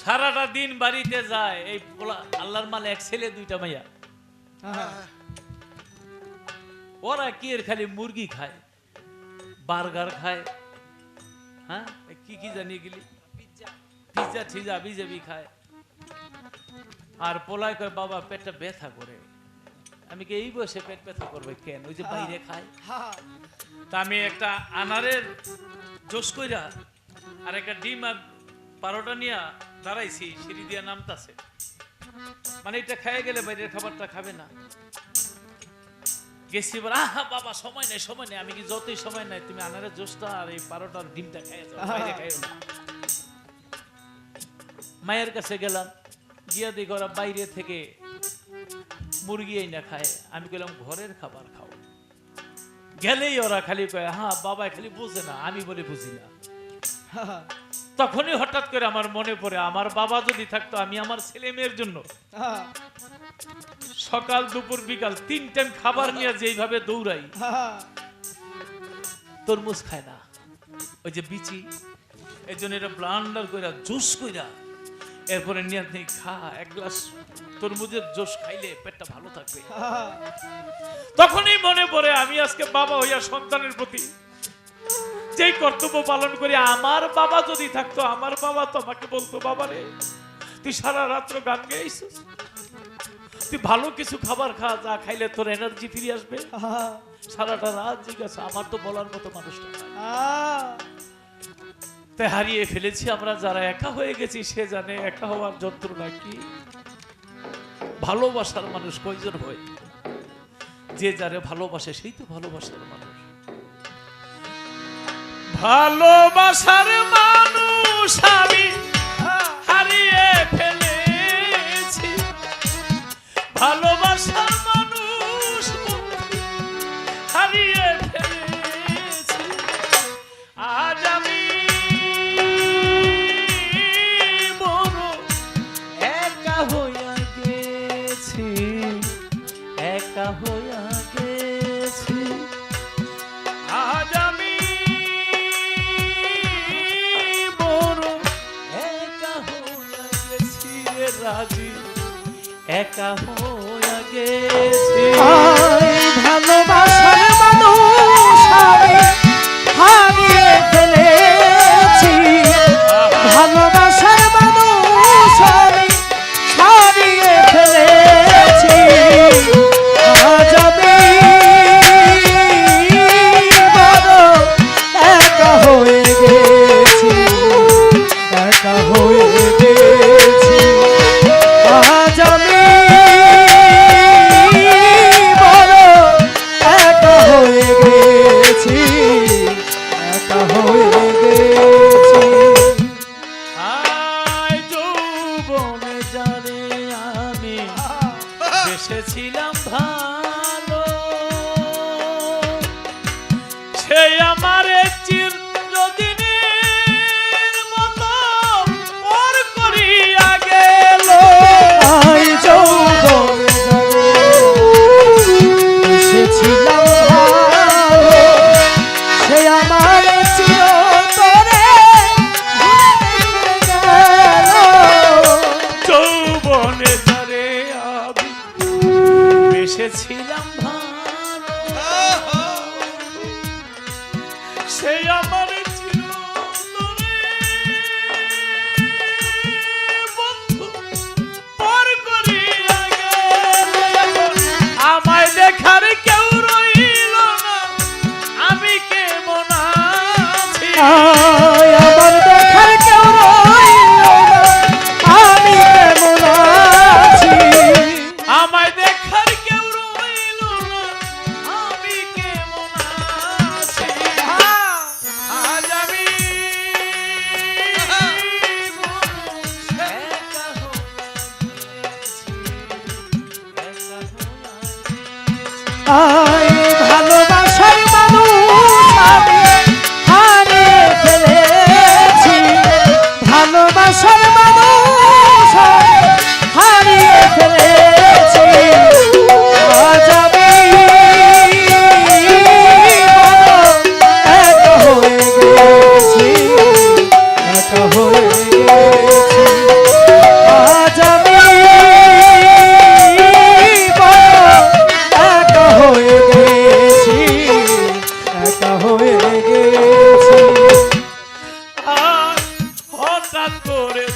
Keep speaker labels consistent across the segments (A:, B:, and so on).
A: সারাটা দিন বাড়িতে যায়। এই পোলা আল্লাহর মালে এক ছেলে দুইটা মাইয়া।
B: হ্যাঁ,
A: ওরা কি এর খালি মুরগি খায়? বার্গার খায়। হ্যাঁ? কি কি জানিয়ে গেলি পিজ্জা। ঠিজা বিজেপি খায়। আর পোলায় কয় বাবা পেটটা ব্যথা করে। আমি কি এই বয়সে পেট ব্যথা করবে কেন? ওই যে বাইরে খায়।
B: হ্যাঁ,
A: তা আমি একটা আনারের জোস কইরা আর একটা ডিম আর বারোটা নিয়ে দাঁড়াইছি সিঁড়ি দিয়া নামতাছে। মানে এটা খেয়ে গেলে বাইরের খাবারটা খাবে না। গেছি এবার, আহা, বাবা, সময় নেই সময় নেই। আমি কি যতই সময় নেই, তুমি আনারের জোসটা আর এই বারোটার ডিমটা বাইরে খাইও না মায়ের কাছে গেলাম, গিয়া দেখি ওরা বাইরে থেকে মুরগি না খায়। আমি গেলাম ঘরের খাবার খাও। গেলেই ওরা খালি কয় হ্যাঁ বাবা খালি বুঝে না, আমি বলে বুঝি না। তখনই হঠাৎ করে আমার মনে পড়ে আমার বাবা যদি থাকতো আমি আমার ছেলে মেয়ের জন্য
B: হ্যাঁ,
A: সকাল দুপুর বিকাল তিন টাইম খাবার নিয়ে যেইভাবে দৌড়াই
B: হ্যাঁ,
A: তরমুজ খায় না। ওই যে বিচি এই জন্য এটা ব্লান্ডার কইরা জুস কইরা এরপরে নিয়ে আপনি খা এক গ্লাস তরমুজের জুস খাইলে পেটটা ভালো থাকবে।
B: হ্যাঁ,
A: তখনই মনে পড়ে আমি আজকে বাবা হইয়া সন্তানের প্রতি যেই কর্তব্য পালন করি আমার বাবা যদি থাকতো আমার বাবা তো আমাকে বলতো বাবা রে তুই সারা রাত্র গান গেয়েছিস তুই ভালো কিছু খাবার খা যা খাইলে তোর এনার্জি ফিরে আসবে। সারাটা রাত জিজ্ঞাসা আমার তো বলার মতো মানুষটা তাই হারিয়ে ফেলেছি আমরা যারা একা হয়ে গেছি সে জানে একা হওয়ার যন্ত্রণা কি? ভালোবাসার মানুষ কয়জন হয়? যে যারে ভালোবাসে সেই তো ভালোবাসার মানুষ। ভালোবাসার মানুষ আমি হারিয়ে ফেলেছি। ভালোবাসার মানুষ হারিয়ে ফেলেছি। আজ আমি বড় একা হইয়া গেছি, একা হইয়া একা
B: হয়ে গেছি। আই যৌবনে
A: ধরে আমি বেসেছিলাম ভালো সে আমার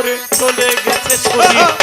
A: করে
B: চলে
A: গেছে ছবি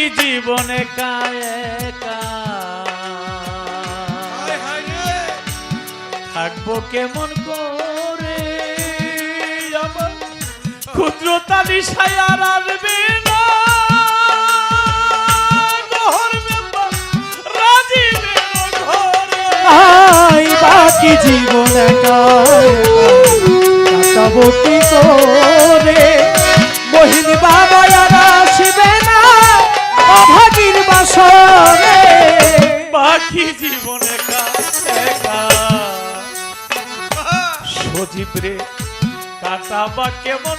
A: বাকি জীবনে কায়কা থাকব কেমন করে? আমার ক্ষুদ্র তালি সায়ার আসবে না।
B: বাকি জীবন কাটাবো কি করে?
A: বাকি জীবন একা একা সজীব রে কাটাবা কেমন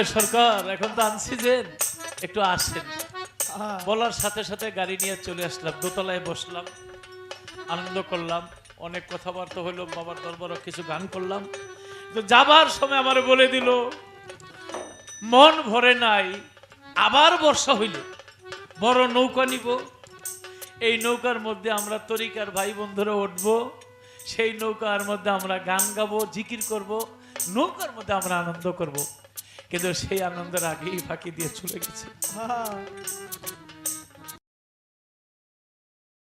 A: বলে সরকার এখন তো আনসিজেন একটু আসেন। বলার সাথে সাথে গাড়ি নিয়ে চলে আসলাম দোতলায় বসলাম আনন্দ করলাম অনেক কথাবার্তা হইল বাবার দরবারও কিছু গান করলাম। তো যাবার সময় আমার বলে দিল মন ভরে নাই আবার বর্ষা হইল বড় নৌকা নিব। এই নৌকার মধ্যে আমরা তরিকার ভাই বন্ধুরা উঠব সেই নৌকার মধ্যে আমরা গান গাবো জিকির করব নৌকার মধ্যে আমরা আনন্দ করব। কিন্তু সেই আনন্দের আগেই ফাঁকি দিয়ে চলে গেছে।